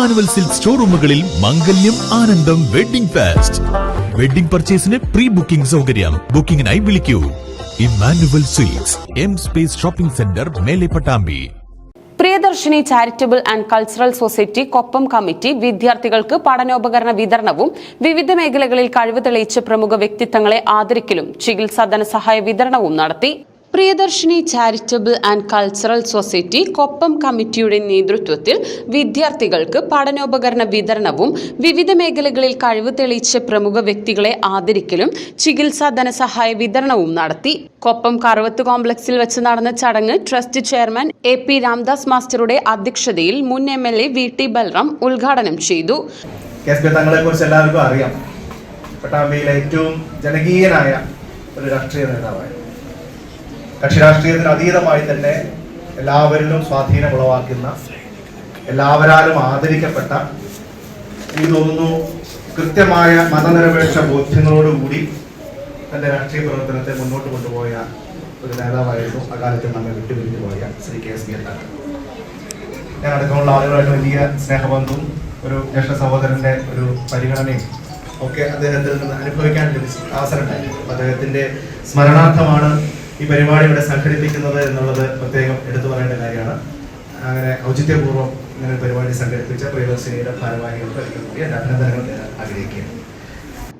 Emmanuel silk ഷോറൂമുകളിൽ മംഗല്യം ആനന്ദം വെഡിംഗ് ഫാസ്റ്റ്. വെഡിംഗ് പർച്ചേസിന് പ്രീ ബുക്കിംഗ് സൗകര്യം. ബുക്കിംഗിനായി വിളിക്കൂ. Emmanuel silks M space shopping centre Mele Pattambi. Priyadarshini charitable and cultural society Koppam committee വിദ്യാർത്ഥികൾക്ക് പഠനോപകരണ വിതരണവും വിവിധ മേഖലകളിൽ കഴിവ് തെളിയിച്ച പ്രമുഖ വ്യക്തിത്വങ്ങളെ ആദരിക്കലും ചികിത്സാ ധനസഹായ വിതരണവും നടത്തി. Priyadarshini charitable and cultural society Koppam കമ്മിറ്റിയുടെ നേതൃത്വത്തിൽ വിദ്യാർത്ഥികൾക്ക് പഠനോപകരണ വിതരണവും വിവിധ മേഖലകളിൽ കഴിവ് തെളിയിച്ച പ്രമുഖ വ്യക്തികളെ ആദരിക്കലും ചികിത്സാ ധനസഹായ വിതരണവും നടത്തി. കൊപ്പം കറുവത്ത് കോംപ്ലക്സിൽ വെച്ച് നടന്ന ചടങ്ങ് trust chairman A P Ramdas മാസ്റ്ററുടെ അധ്യക്ഷതയിൽ മുൻ M L A V T Balram ഉദ്ഘാടനം ചെയ്തു. അറിയാം. പട്ടാമ്പിയിലെ ഏറ്റവും ജനകീയനായ ഒരു രാഷ്ട്രീയ നേതാവായിരുന്നു. കക്ഷി രാഷ്ട്രീയത്തിന് അതീതമായി തന്നെ എല്ലാവരിലും സ്വാധീനം ഉളവാക്കുന്ന എല്ലാവരാലും ആദരിക്കപ്പെട്ട എനിക്ക് തോന്നുന്നു കൃത്യമായ മതനിരപേക്ഷ ബോധ്യങ്ങളോടുകൂടി തന്റെ രാഷ്ട്രീയ പ്രവർത്തനത്തെ മുന്നോട്ട് കൊണ്ടുപോയ ഒരു നേതാവായിരുന്നു അകാലത്തിൽ നമ്മെ വിട്ടുപിരിഞ്ഞു പോയ ശ്രീ കെ എസ് തങ്ങൾ ഞാൻ അടക്കമുള്ള ആളുകളായിട്ട് വലിയ സ്നേഹബന്ധവും ഒരു ജ്യേഷ്ഠ സഹോദരന്റെ ഒരു പരിഗണനയും ഒക്കെ അദ്ദേഹത്തിൽ നിന്ന് അനുഭവിക്കാൻ ലഭിച്ച അവസരം ഉണ്ടായിരുന്നു സ്മരണാർത്ഥമാണ് ഈ പരിപാടി ഇവിടെ സംഘടിപ്പിക്കുന്നത് എന്നുള്ളത് പ്രത്യേകം എടുത്തു പറയേണ്ട കാര്യമാണ്. അങ്ങനെ ഔചിത്യപൂർവം ഇങ്ങനെ പരിപാടി സംഘടിപ്പിച്ച പ്രിയദർശിനിയുടെ ഭാരവാഹികൾക്ക് എനിക്ക് എന്റെ അഭിനന്ദനങ്ങൾ ആഗ്രഹിക്കുകയാണ്.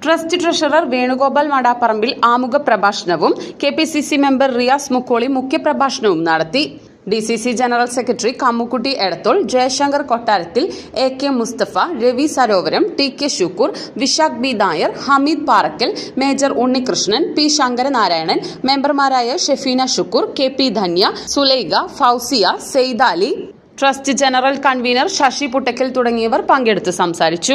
ട്രസ്റ്റ് ട്രഷറർ വേണുഗോപാൽ മാടാപ്പറമ്പിൽ ആമുഖ പ്രഭാഷണവും K P C C member Riyas Mukkoli മുഖ്യപ്രഭാഷണവും നടത്തി. D C C general secretary Kammukutty Edathol Jayashankar Kottarathil A K Mustafa Ravi Sarovaram T K Shukoor Vishakh B Nair Hameed Parakkal major Unnikrishnan P Sankaranarayanan മെമ്പർമാരായ Shefeena Shukoor K P Dhanya Sulaikha Fousiya Saidali trust general convener Sasi Puttakkal തുടങ്ങിയവർ പങ്കെടുത്ത് സംസാരിച്ചു.